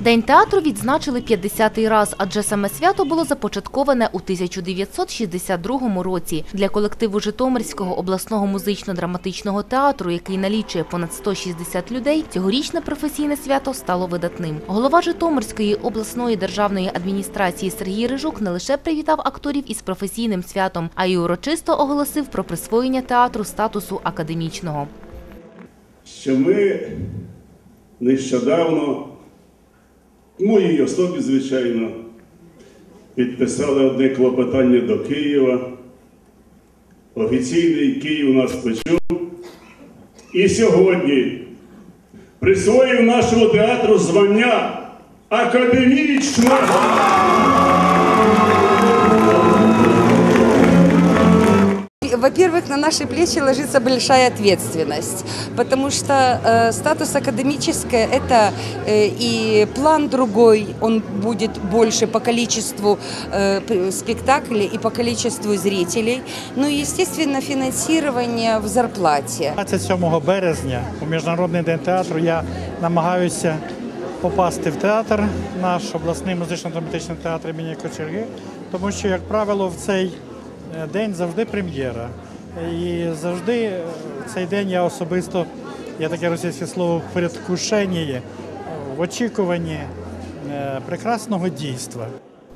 День театру відзначили 50-й раз, адже саме свято було започатковане у 1962 році. Для колективу Житомирського обласного музично-драматичного театру, який налічує понад 160 людей, цьогорічне професійне свято стало видатним. Голова Житомирської обласної державної адміністрації Сергій Рижук не лише привітав акторів із професійним святом, а й урочисто оголосив про присвоєння театру статусу академічного. що ми нещодавно, моїй особі, звичайно, підписали одне клопотання до Києва. Офіційний Київ нас почув. І сьогодні присвоїв нашому театру звання академічного. Во-первых, на наши плечи ложится большая ответственность, потому что э, статус академическое – это э, и план другой, он будет больше по количеству э, п- спектаклей и по количеству зрителей, ну и, естественно, финансирование в зарплате. 27 березня у Міжнародний день театру я намагаюся попасти в театр, наш обласний музично-драматичний театр імені Кочерги, тому що, як правило, в цей е, день завжди прем'єра. І завжди е, цей день я особисто, є таке російське слово, в предвкушенні, е, в очікуванні е, прекрасного дійства.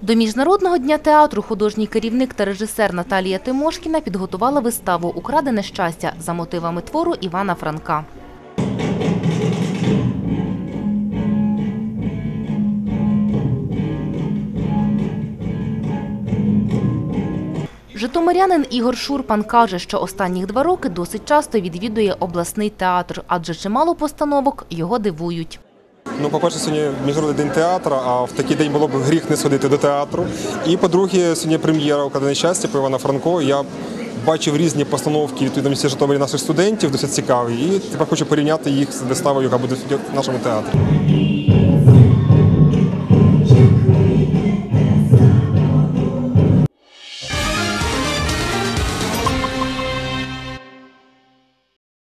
До Міжнародного дня театру художній керівник та режисер Наталія Тимошкіна підготувала виставу Украдене щастя за мотивами твору Івана Франка. Житомирянин Ігор Шурпан каже, що останніх два роки досить часто відвідує обласний театр, адже чимало постановок його дивують. Ну, по-перше, сьогодні міжнародний день театру, а в такий день було б гріх не сходити до театру. І по-друге, сьогодні прем'єра «Украдене щастя» по Івана Франко. Я бачив різні постановки відповідно місті Житомирі наших студентів, досить цікаві. І тепер хочу порівняти їх з виставою, яка буде в нашому театрі.